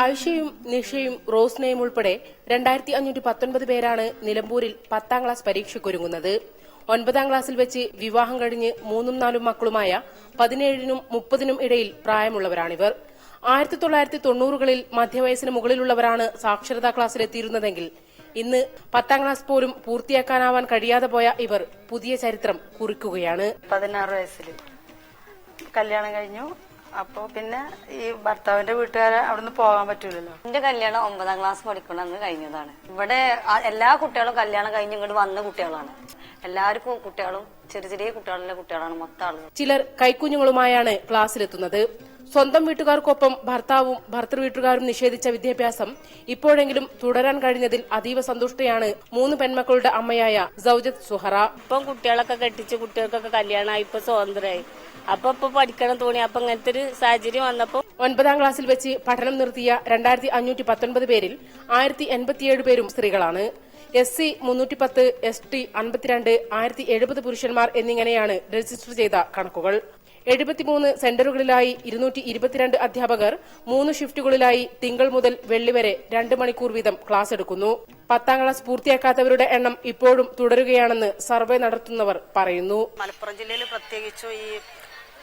ഐഷയും നിഷയും റോസ്നയും ഉൾപ്പെടെ രണ്ടായിരത്തി അഞ്ഞൂറ്റി പത്തൊൻപത് പേരാണ് നിലമ്പൂരിൽ പത്താം ക്ലാസ് പരീക്ഷയ്ക്കൊരുങ്ങുന്നത് ഒൻപതാം ക്ലാസ്സിൽ വെച്ച് വിവാഹം കഴിഞ്ഞ് മൂന്നും നാലും മക്കളുമായ പതിനേഴിനും മുപ്പതിനും ഇടയിൽ പ്രായമുള്ളവരാണിവർ. ആയിരത്തി തൊള്ളായിരത്തി തൊണ്ണൂറുകളിൽ മധ്യവയസ്സിന് മുകളിലുള്ളവരാണ് സാക്ഷരതാ ക്ലാസ്സിലെത്തിയിരുന്നതെങ്കിൽ ഇന്ന് പത്താം ക്ലാസ് പോലും പൂർത്തിയാക്കാനാവാൻ കഴിയാതെ പോയ ഇവർ പുതിയ ചരിത്രം കുറിക്കുകയാണ്. പതിനാറ് വയസ്സിൽ കല്യാണം കഴിഞ്ഞു. അപ്പോ പിന്നെ ഈ ഭർത്താവിന്റെ വീട്ടുകാരെ അവിടുന്ന് പോകാൻ പറ്റൂലല്ലോ. എന്റെ കല്യാണം ഒമ്പതാം ക്ലാസ് പഠിക്കണം പഠിക്കണമെന്ന് കഴിഞ്ഞതാണ്. ഇവിടെ എല്ലാ കുട്ടികളും കല്യാണം കഴിഞ്ഞ് ഇങ്ങോട്ട് വന്ന കുട്ടികളാണ്. എല്ലാവർക്കും കുട്ടികളും ചെറിയ ചെറിയ കുട്ടികളുടെ കുട്ടികളാണ് മൊത്തം ആളുകൾ. ചിലർ കൈക്കുഞ്ഞുങ്ങളുമായാണ് ക്ലാസ്സിലെത്തുന്നത്. സ്വന്തം വീട്ടുകാർക്കൊപ്പം ഭർത്താവും ഭർത്തൃ വീട്ടുകാരും നിഷേധിച്ച വിദ്യാഭ്യാസം ഇപ്പോഴെങ്കിലും തുടരാൻ കഴിഞ്ഞതിൽ അതീവ സന്തുഷ്ടയാണ് മൂന്ന് പെൺമക്കളുടെ അമ്മയായ സൌജത് സുഹറ. ഇപ്പം കുട്ടികളൊക്കെ കെട്ടിച്ച് കുട്ടികൾക്കൊക്കെ കല്യാണമായി ഇപ്പൊ സ്വതന്ത്രമായി അപ്പൊ ഇപ്പൊ പഠിക്കണം തോന്നി. അപ്പൊ അങ്ങനത്തെ ഒരു സാഹചര്യം വന്നപ്പോ ഒൻപതാം ക്ലാസ്സിൽ വെച്ച് പഠനം നിർത്തിയ രണ്ടായിരത്തി അഞ്ഞൂറ്റി പത്തൊൻപത് പേരിൽ ആയിരത്തി എൺപത്തിയേഴ് പേരും സ്ത്രീകളാണ്. എസ് സി മുന്നൂറ്റി പത്ത് എസ് ടി അൻപത്തിരണ്ട് ആയിരത്തി എഴുപത് പുരുഷന്മാർ എന്നിങ്ങനെയാണ് രജിസ്റ്റർ ചെയ്ത കണക്കുകൾ. എഴുപത്തിമൂന്ന് സെന്ററുകളിലായി ഇരുന്നൂറ്റി ഇരുപത്തിരണ്ട് അധ്യാപകർ മൂന്ന് ഷിഫ്റ്റുകളിലായി തിങ്കൾ മുതൽ വെള്ളി വരെ രണ്ട് മണിക്കൂർ വീതം ക്ലാസ് എടുക്കുന്നു. പത്താം ക്ലാസ് പൂർത്തിയാക്കാത്തവരുടെ എണ്ണം ഇപ്പോഴും തുടരുകയാണെന്ന് സർവേ നടത്തുന്നവർ പറയുന്നു. മലപ്പുറം ജില്ലയിൽ പ്രത്യേകിച്ചും ഈ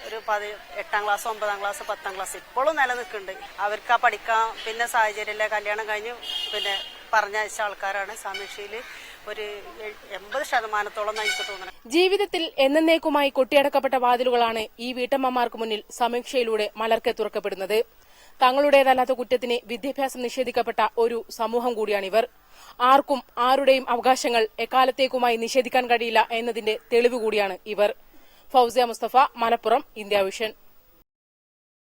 ഒരു പതി എട്ടാം ക്ലാസ് ഒമ്പതാം ക്ലാസ് പത്താം ക്ലാസ് ഇപ്പോഴും നിലനിൽക്കുന്നുണ്ട്. അവർക്ക് ആ പഠിക്കാൻ പിന്നെ സാഹചര്യമില്ല. കല്യാണം കഴിഞ്ഞ് പിന്നെ പറഞ്ഞയച്ച ആൾക്കാരാണ് സമീക്ഷയിൽ. ഒരു എൺപത് ശതമാനത്തോളം ജീവിതത്തിൽ എന്നേക്കുമായി കൊട്ടിയടക്കപ്പെട്ട വാതിലുകളാണ് ഈ വീട്ടമ്മമാർക്ക് മുന്നിൽ സമീക്ഷയിലൂടെ മലർക്കെ തുറക്കപ്പെടുന്നത്. തങ്ങളുടേതല്ലാത്ത കുറ്റത്തിന് വിദ്യാഭ്യാസം നിഷേധിക്കപ്പെട്ട ഒരു സമൂഹം കൂടിയാണിവർ ആർക്കും ആരുടെയും അവകാശങ്ങൾ എക്കാലത്തേക്കുമായി നിഷേധിക്കാൻ കഴിയില്ല എന്നതിന്റെ തെളിവ് കൂടിയാണ് ഇവർ. Fousiya Mustafa Malappuram India Vision.